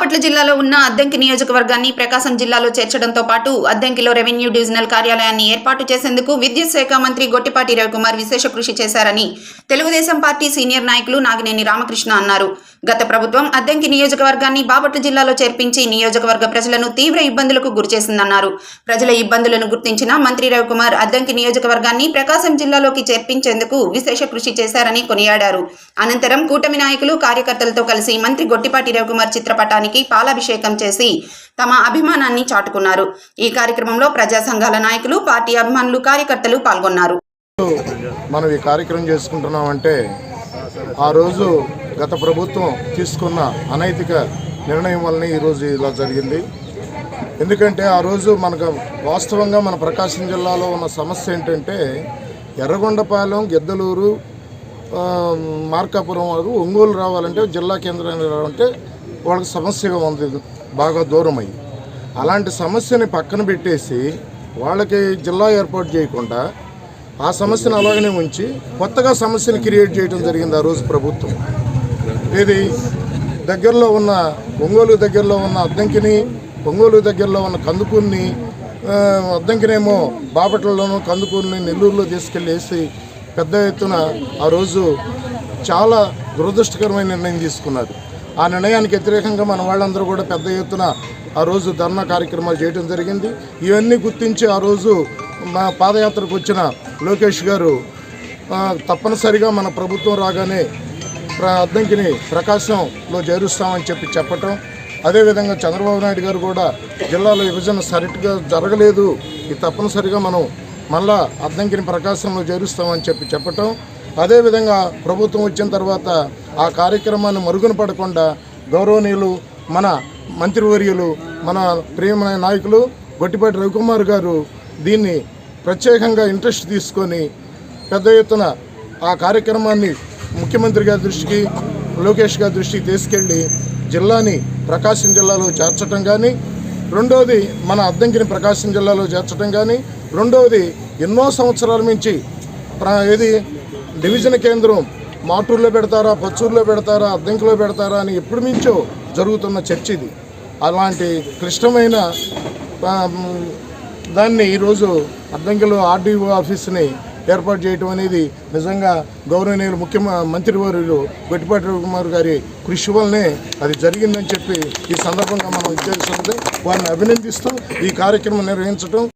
బాపట్ల జిల్లాలో ఉన్న అద్దంకి నియోజకవర్గాన్ని ప్రకాశం జిల్లాలో చేర్చడంతో పాటు అద్దంకిలో రెవెన్యూ డివిజనల్ కార్యాలయాన్ని ఏర్పాటు చేసేందుకు విద్యుత్ శాఖ మంత్రి గొట్టిపాటి రవికుమార్ విశేష కృషి చేశారని తెలుగుదేశం పార్టీ సీనియర్ నాయకులు నాగినేని రామకృష్ణ అన్నారు. గత ప్రభుత్వం అద్దంకి నియోజకవర్గాన్ని బాపట్ల జిల్లాలో చేర్పించి నియోజకవర్గ ప్రజలను తీవ్ర ఇబ్బందులకు గురిచేసిందన్నారు. ప్రజల ఇబ్బందులను గుర్తించిన మంత్రి రవికుమార్ అద్దంకి నియోజకవర్గాన్ని ప్రకాశం జిల్లాలోకి చేర్పించేందుకు విశేష కృషి చేశారని కొనియాడారు. అనంతరం కూటమి నాయకులు కార్యకర్తలతో కలిసి మంత్రి గొట్టిపాటి రవికుమార్ చిత్రపటానికి పాలాభిషేకం చేసి తమ అభిమానాన్ని చాటుకున్నారు. ఈ కార్యక్రమంలో ప్రజా సంఘాల నాయకులు పార్టీ అభిమానులు కార్యకర్తలు పాల్గొన్నారు. మనం ఈ కార్యక్రమం చేసుకుంటున్నామంటే ఆ రోజు గత ప్రభుత్వం తీసుకున్న అనైతిక నిర్ణయం వల్లనే ఈరోజు ఇలా జరిగింది. ఎందుకంటే ఆ రోజు మనకు వాస్తవంగా మన ప్రకాశం జిల్లాలో ఉన్న సమస్య ఏంటంటే ఎర్రగొండపాలెం గిద్దలూరు మార్కాపురం వరకు ఒంగోలు రావాలంటే జిల్లా కేంద్రానికి రావాలంటే వాళ్ళకి సమస్యగా ఉంది బాగా దూరం అయ్యి అలాంటి సమస్యని పక్కన పెట్టేసి వాళ్ళకి జిల్లా ఏర్పాటు చేయకుండా ఆ సమస్యను అలాగనే ఉంచి కొత్తగా సమస్యను క్రియేట్ చేయడం జరిగింది ఆ రోజు ప్రభుత్వం. ఇది దగ్గరలో ఉన్న ఒంగోలు దగ్గరలో ఉన్న అద్దంకిని ఒంగోలు దగ్గరలో ఉన్న కందుకూరిని అద్దంకినేమో బాపట్లలోనూ కందుకూరిని నెల్లూరులో తీసుకెళ్ళేసి పెద్ద ఎత్తున ఆ రోజు చాలా దురదృష్టకరమైన నిర్ణయం తీసుకున్నారు. ఆ నిర్ణయానికి వ్యతిరేకంగా మన వాళ్ళందరూ కూడా పెద్ద ఎత్తున ఆ రోజు ధర్నా కార్యక్రమాలు చేయడం జరిగింది. ఇవన్నీ గుర్తించి ఆ రోజు మా పాదయాత్రకు వచ్చిన లోకేష్ గారు తప్పనిసరిగా మన ప్రభుత్వం రాగానే అద్దంకిని ప్రకాశంలో చేరుస్తామని చెప్పి చెప్పటం. అదేవిధంగా చంద్రబాబు నాయుడు గారు కూడా జిల్లాలో విభజన సరిగ్గా జరగలేదు. ఇది తప్పనిసరిగా మనం మళ్ళా అద్దంకిని ప్రకాశంలో చేరుస్తామని చెప్పి చెప్పటం. అదేవిధంగా ప్రభుత్వం వచ్చిన తర్వాత ఆ కార్యక్రమాన్ని మరుగున పడకుండా గౌరవనీయులు మన మంత్రివర్యులు మన ప్రియమైన నాయకులు గొట్టిపాటి రవికుమార్ గారు దీన్ని ప్రత్యేకంగా ఇంట్రెస్ట్ తీసుకొని పెద్ద ఎత్తున ఆ కార్యక్రమాన్ని ముఖ్యమంత్రి గారి దృష్టికి లోకేష్ గారి దృష్టికి తీసుకెళ్ళి జిల్లాని ప్రకాశం జిల్లాలో చేర్చడం కానీ రెండవది మన అద్దంకిని ప్రకాశం జిల్లాలో చేర్చడం కానీ రెండవది ఎన్నో సంవత్సరాల నుంచి ప్ర- ఏది డివిజన్ కేంద్రం మాటూరులో పెడతారా పచ్చూరులో పెడతారా అద్దంకిలో పెడతారా అని ఎప్పటి మించో జరుగుతున్న చర్చ ఇది. అలాంటి క్లిష్టమైన దాన్ని ఈరోజు అద్దంకిలో ఆర్డీఓ ఆఫీస్ని ఏర్పాటు చేయడం అనేది నిజంగా గౌరవనీయులు ముఖ్యమంత్రి మంత్రివర్యులు గొట్టిపాటి రవికుమార్ గారి కృషి వల్లనే అది జరిగిందని చెప్పి ఈ సందర్భంగా మనం ఉద్దేశిస్తుంది వారిని అభినందిస్తూ ఈ కార్యక్రమం నిర్వహించడం